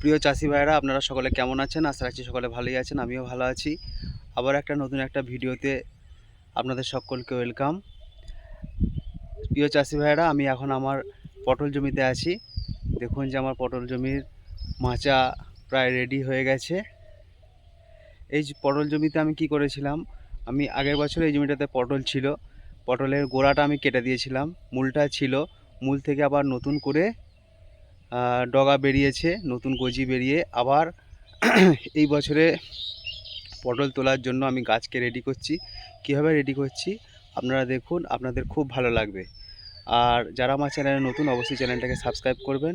প্রিয় চাষি ভাইরা আপনারা সকলে কেমন আছেন? আশা রাখছি সকলে ভালোই আছেন, আমিও ভালো আছি। আবার একটা নতুন একটা ভিডিওতে আপনাদের সকলকে ওয়েলকাম প্রিয় চাষি ভাইরা আমি এখন আমার পটল জমিতে আছি। দেখুন যে আমার পটল জমির মাচা প্রায় রেডি হয়ে গেছে। এই পটল জমিতে আমি কি করেছিলাম, আমি আগের বছর এই জমিটাতে পটল ছিল। পটলের গোড়াটা আমি কেটে দিয়েছিলাম। মূলটা ছিল, মূল থেকে আবার নতুন করে ডগা বেরিয়েছে, নতুন গজি বেরিয়ে। আবার এই বছরে পটল তোলার জন্য আমি গাছকে রেডি করছি। কীভাবে রেডি করছি? আপনারা দেখুন, আপনাদের খুব ভালো লাগবে। আর যারা আমার চ্যানেলে নতুন, অবশ্যই চ্যানেলটাকে সাবস্ক্রাইব করবেন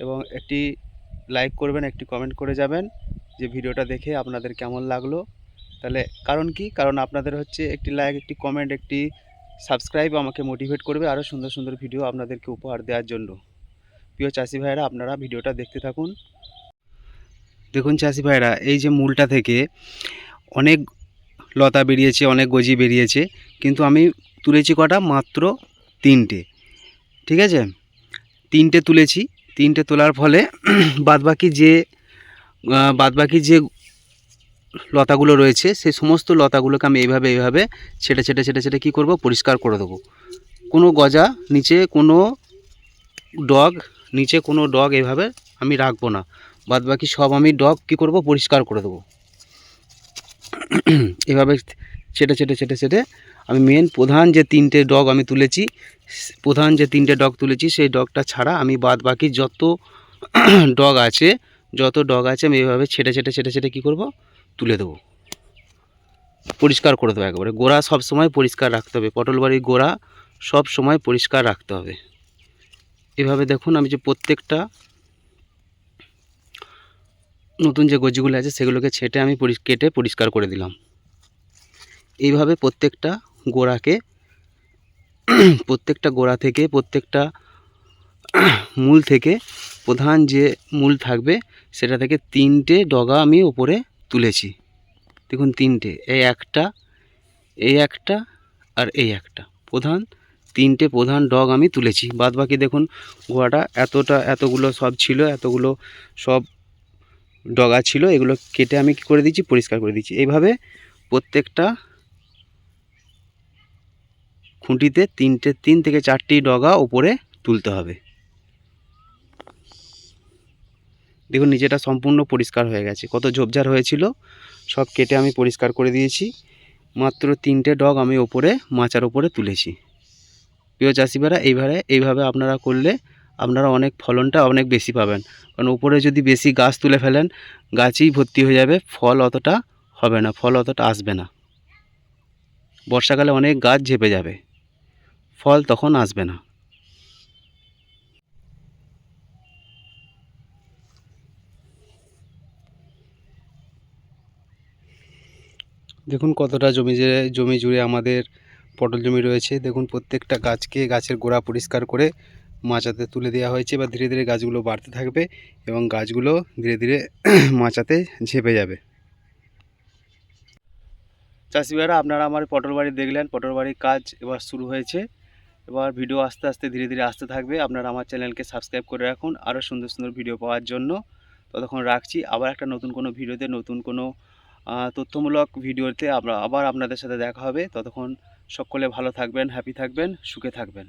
এবং একটি লাইক করবেন, একটি কমেন্ট করে যাবেন যে ভিডিওটা দেখে আপনাদের কেমন লাগল। তাহলে কারণ কি? কারণ আপনাদের হচ্ছে একটি লাইক একটি কমেন্ট একটি সাবস্ক্রাইব আমাকে মোটিভেট করবে আরও সুন্দর সুন্দর ভিডিও আপনাদেরকে উপহার দেওয়ার জন্য। প্রিয় চাষি ভাইরা আপনারা ভিডিওটা দেখতে থাকুন। দেখুন চাষি ভাইরা এই যে মূলটা থেকে অনেক লতা বেরিয়েছে, অনেক গজি বেরিয়েছে, কিন্তু আমি তুলেছি কটা? মাত্র তিনটে। ঠিক আছে? তিনটে তুলেছি। তিনটে তোলার ফলে বাদবাকি যে বাদবাকি যে লতাগুলো রয়েছে সেই সমস্ত লতাগুলোকে আমি এইভাবে এইভাবে ছেটে ছেটে ছেটে ছেটে কী করব? পরিষ্কার করে দেবো। কোনো গজা নিচে, কোনো ডগ নিচে কোনো ডগ এভাবে আমি রাখব না। বাদ বাকি সব আমি ডগ কী করব? পরিষ্কার করে দেবো। এভাবে ছেটে ছেটে ছেটে ছেটে আমি মেন প্রধান যে তিনটে ডগ আমি তুলেছি, প্রধান যে তিনটে ডগ তুলেছি, সেই ডগটা ছাড়া আমি বাদ বাকি যত ডগ আছে, যত ডগ আছে আমি এভাবে ছেটে ছেটে ছেটে ছেটে কী করব? তুলে দেবো। পরিষ্কার করে দেবো একবারে। গোড়া সব সময় পরিষ্কার রাখতে হবে। পটল বাড়ির গোড়া সব সময় পরিষ্কার রাখতে হবে। এভাবে দেখুন, আমি যে প্রত্যেকটা নতুন যে গজিগুলো আছে, সেগুলোকে ছেটে আমি কেটে পরিষ্কার করে দিলাম। এইভাবে প্রত্যেকটা গোড়াকে, প্রত্যেকটা গোড়া থেকে, প্রত্যেকটা মূল থেকে, প্রধান যে মূল থাকবে, সেটা থেকে তিনটে ডগা আমি ওপরে তুলেছি। দেখুন, তিনটে, এই একটা এই একটা আর এই একটা। প্রধান তিনটে প্রধান ডগ আমি তুলেছি। বাদ বাকি দেখুন গোয়াটা এতটা, এতগুলো সব ছিল, এতগুলো সব ডগা ছিল, এগুলো কেটে আমি কী করে দিচ্ছি পরিষ্কার করে দিচ্ছি এইভাবে প্রত্যেকটা খুঁটিতে তিনটে, তিন থেকে চারটি ডগা ওপরে তুলতে হবে। দেখুন নিচেটা সম্পূর্ণ পরিষ্কার হয়ে গেছে। কত ঝোপঝাড় হয়েছিল, সব কেটে আমি পরিষ্কার করে দিয়েছি। মাত্র তিনটে ডগ আমি ওপরে, মাচার ওপরে তুলেছি। প্রিয় চাষিভাইরা, এইভাবে এইভাবে আপনারা করলে আপনারা অনেক ফলনটা অনেক বেশি পাবেন। কারণ উপরে যদি বেশি গাছ তুলে ফেলেন, গাছই ভর্তি হয়ে যাবে, ফল অতটা হবে না, ফল অতটা আসবে না। বর্ষাকালে অনেক গাছ ঝেপে যাবে, ফল তখন আসবে না। দেখুন কতটা জমি জমি জুড়ে আমাদের পটল জমি রয়েছে। দেখুন, প্রত্যেকটা গাছকে গাছের গোড়া পরিষ্কার করে মাচাতে তুলে দেওয়া হয়েছে এবার ধীরে ধীরে গাছগুলো বাড়তে থাকবে এবং গাছগুলো ধীরে ধীরে মাচাতে ঝেপে যাবে। চাষি ভাইরা, আপনারা আমার পটল বাড়ি দেখলেন। পটল বাড়ির কাজ এবার শুরু হয়েছে। এবার ভিডিও আস্তে আস্তে ধীরে ধীরে আসতে থাকবে। আপনারা আমার চ্যানেলকে সাবস্ক্রাইব করে রাখুন। আরও সুন্দর সুন্দর ভিডিও পাওয়ার জন্য ততক্ষণ রাখছি। আবার একটা নতুন কোনো ভিডিওতে, নতুন কোনো তথ্যমূলক ভিডিওতে আবার আপনাদের সাথে দেখা হবে। ততক্ষণ সকলে ভালো থাকবেন হ্যাপি থাকবেন সুখে থাকবেন।